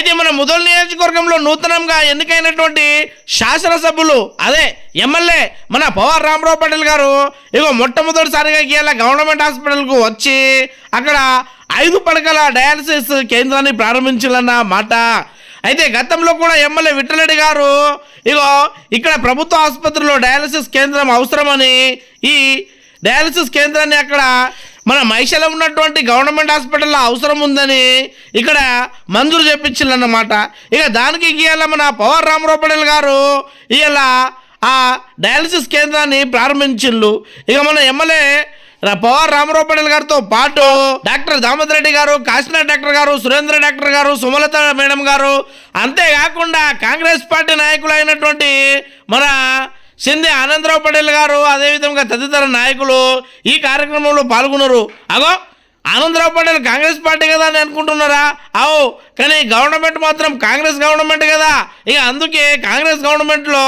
అయితే మన ముదల్ నియోజకవర్గంలో నూతనంగా ఎన్నికైనటువంటి శాసనసభ్యులు అదే ఎమ్మెల్యే మన పవార్ రామరావు పటేల్ గారు ఇగో మొట్టమొదటిసారిగా గీయాల గవర్నమెంట్ హాస్పిటల్కు వచ్చి అక్కడ ఐదు పడకల డయాలసిస్ కేంద్రాన్ని ప్రారంభించాలన్న మాట. అయితే గతంలో కూడా ఎమ్మెల్యే విఠలరెడ్డి గారు ఇగో ఇక్కడ ప్రభుత్వ ఆసుపత్రిలో డయాలసిస్ కేంద్రం అవసరమని ఈ డయాలసిస్ కేంద్రాన్ని అక్కడ మన మైషలో ఉన్నటువంటి గవర్నమెంట్ హాస్పిటల్లో అవసరం ఉందని ఇక్కడ మంజూరు చేపించాలన్నమాట ఇక దానికి ఇవాళ మన పవర్ రామరావు గారు. ఇవాళ ఆ డయాలసిస్ కేంద్రాన్ని ప్రారంభించిండ్రు ఇక మన ఎమ్మెల్యే పవర్ పవార్ గారితో పాటు డాక్టర్ దామోదర్ రెడ్డి గారు కాశీనాథ్ డాక్టర్ గారు సురేంద్ర డాక్టర్ గారు సుమలత మేడం గారు. అంతేకాకుండా కాంగ్రెస్ పార్టీ నాయకులు అయినటువంటి మన సింధి ఆనందరావు పటేల్ గారు అదేవిధంగా తదితర నాయకులు ఈ కార్యక్రమంలో పాల్గొన్నారు. అగో ఆనందరావు పటేల్ కాంగ్రెస్ పార్టీ కదా అని అనుకుంటున్నారా? అవు కానీ గవర్నమెంట్ మాత్రం కాంగ్రెస్ గవర్నమెంట్ కదా. ఇక అందుకే కాంగ్రెస్ గవర్నమెంట్లో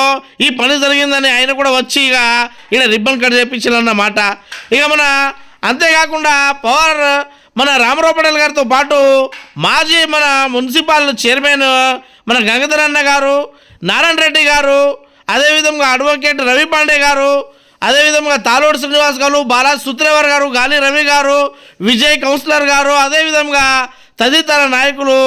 ఈ పని జరిగిందని ఆయన కూడా వచ్చి ఇక ఇక్కడ రిబ్బన్ కట్ చేయించాలన్నమాట ఇక మన అంతేకాకుండా పవర్ మన రామరావు పటేల్ గారితో పాటు మాజీ మన మున్సిపాల్ చైర్మన్ మన గంగాధర్ అన్న గారు నారాయణ రెడ్డి గారు అదేవిధంగా అడ్వకేట్ రవి పాండే గారు అదేవిధంగా తాలోడు శ్రీనివాస్ గారు బాలా సుత్రేవర్ గారు గాలి రవి గారు విజయ్ కౌన్సిలర్ గారు అదేవిధంగా తదితర నాయకులు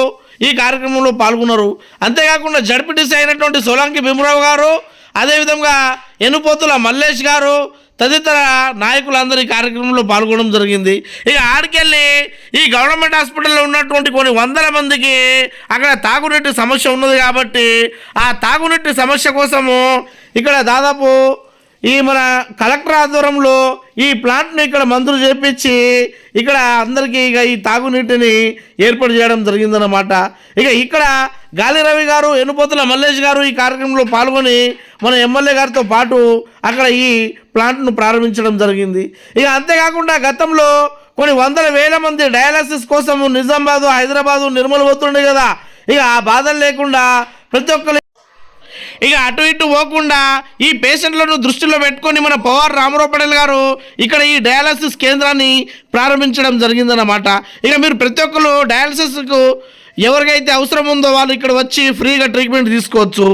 ఈ కార్యక్రమంలో పాల్గొన్నారు. అంతేకాకుండా జడ్పీటీసీ అయినటువంటి సోలంకి భీమరావు గారు అదేవిధంగా ఎనుపోతుల మల్లేష్ గారు తదితర నాయకులందరూ ఈ కార్యక్రమంలో పాల్గొనడం జరిగింది. ఇక ఆడికెళ్ళి ఈ గవర్నమెంట్ హాస్పిటల్లో ఉన్నటువంటి కొన్ని వందల మందికి అక్కడ తాగునీటి సమస్య ఉన్నది కాబట్టి ఆ తాగునీటి సమస్య కోసము ఇక్కడ దాదాపు ఈ మన కలెక్టర్ ఆధ్వర్యంలో ఈ ప్లాంట్ని ఇక్కడ మందులు చేపించి ఇక్కడ అందరికీ ఇక ఈ తాగునీటిని ఏర్పాటు చేయడం జరిగిందన్నమాట. ఇక ఇక్కడ గాలి రవి గారు ఎనుపోతుల మల్లేష్ గారు ఈ కార్యక్రమంలో పాల్గొని మన ఎమ్మెల్యే గారితో పాటు అక్కడ ఈ ప్లాంట్ను ప్రారంభించడం జరిగింది. ఇక అంతేకాకుండా గతంలో కొన్ని వందల వేల మంది డయాలసిస్ కోసం నిజామాబాదు హైదరాబాదు నిర్మల్ పోతుండే కదా. ఇక ఆ బాధలు లేకుండా ప్రతి ఒక్కరు ఇక అటు ఇటు పోకుండా ఈ పేషెంట్లను దృష్టిలో పెట్టుకొని మన పవార్ రామరావు పటేల్ గారు ఇక్కడ ఈ డయాలసిస్ కేంద్రాన్ని ప్రారంభించడం జరిగిందన్నమాట. ఇక మీరు ప్రతి ఒక్కరు డయాలసిస్కు ఎవరికైతే అవసరం ఉందో వాళ్ళు ఇక్కడ వచ్చి ఫ్రీగా ట్రీట్మెంట్ తీసుకోవచ్చు.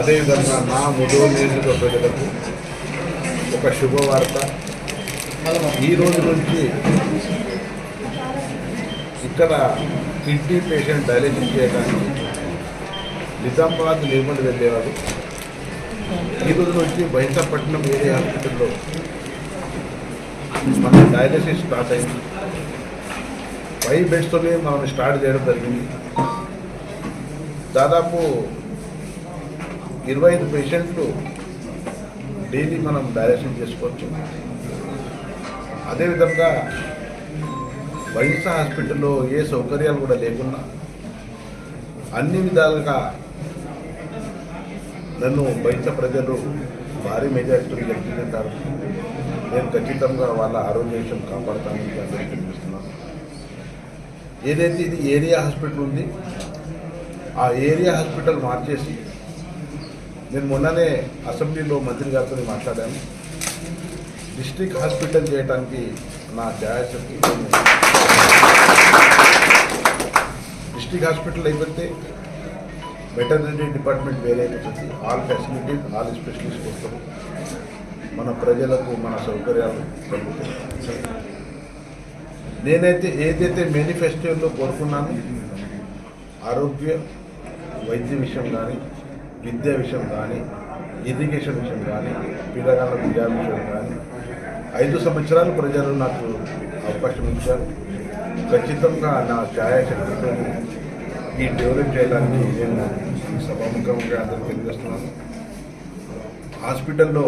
అదేవిధంగా నా నియోజక ప్రజలకు ఒక శుభవార్త. ఈ రోజు నుంచి ఇక్కడ కిడ్నీ పేషెంట్ డయాలసిస్ చేయడానికి నిజామాబాద్ నిర్మల్ వెళ్ళేవారు. ఈ రోజు నుంచి బహింసపట్నం ఏరియా హాస్పిటల్లో మన డయాలసిస్ స్టార్ట్ అయింది. ఫైవ్ బెడ్స్తోనే మనం స్టార్ట్ చేయడం జరిగింది. దాదాపు ఇరవై ఐదు పేషెంట్లు డైలీ మనం డైరెక్షన్ చేసుకోవచ్చు. అదేవిధంగా వైఎస్ హాస్పిటల్లో ఏ సౌకర్యాలు కూడా లేకున్నా అన్ని విధాలుగా నన్ను బయట ప్రజలు భారీ మెజార్టీ గెలిపించారు. నేను ఖచ్చితంగా వాళ్ళ ఆరోగ్య విషయం కాపాడుతానని అందరికీ ఏదైతే ఇది ఏరియా హాస్పిటల్ ఉంది ఆ ఏరియా హాస్పిటల్ మార్చేసి నేను మొన్ననే అసెంబ్లీలో మంత్రి గారితో మాట్లాడాను. డిస్ట్రిక్ట్ హాస్పిటల్ చేయడానికి నా ఛాయాశక్తి డిస్ట్రిక్ట్ హాస్పిటల్ అయిపోతే వెటర్నరీ డిపార్ట్మెంట్ వేరే అయిపోతుంది ఆల్ ఫెసిలిటీస్ ఆల్ స్పెషలిస్ట్ కోసం మన ప్రజలకు మన సౌకర్యాలు కలుగుతాయి. నేనైతే ఏదైతే మేనిఫెస్టోలో కోరుకున్నాను ఆరోగ్య వైద్య విషయం కానీ విద్య విషయం కానీ ఇరిగేషన్ విషయం కానీ పిల్లగాళ్ళ విద్యా విషయం కానీ ఐదు సంవత్సరాలు ప్రజలు నాకు అవకాశం ఇచ్చారు. ఖచ్చితంగా నా ఛాయాశక్తితో ఈ డెవలప్ చేయడానికి నేను ఈ సభాముఖంగా అందరూ తెలియజేస్తున్నాను హాస్పిటల్లో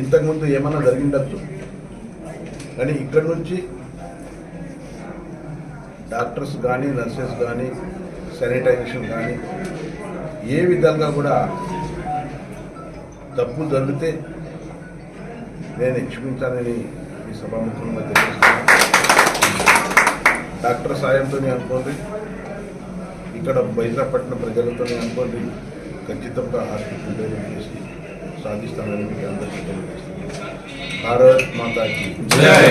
ఇంతకుముందు ఏమన్నా జరిగిండొచ్చు. కానీ ఇక్కడ నుంచి డాక్టర్స్ కానీ నర్సెస్ కానీ శానిటైజేషన్ కానీ ఏ విధంగా కూడా తప్పు జరిగితే నేను హెచ్చరించాలని ఈ సభాముఖంగా తెలియజేస్తున్నాను డాక్టర్ సాయంతో అనుకోండి. ఇక్కడ బైజాపట్నం ప్రజలతో అనుకోండి ఖచ్చితంగా హాస్పిటల్ డెవలప్ చేసి సాధిస్తానని మీకు అందరికీ తెలియజేస్తున్నాను. భారత్ మాతాకి జై.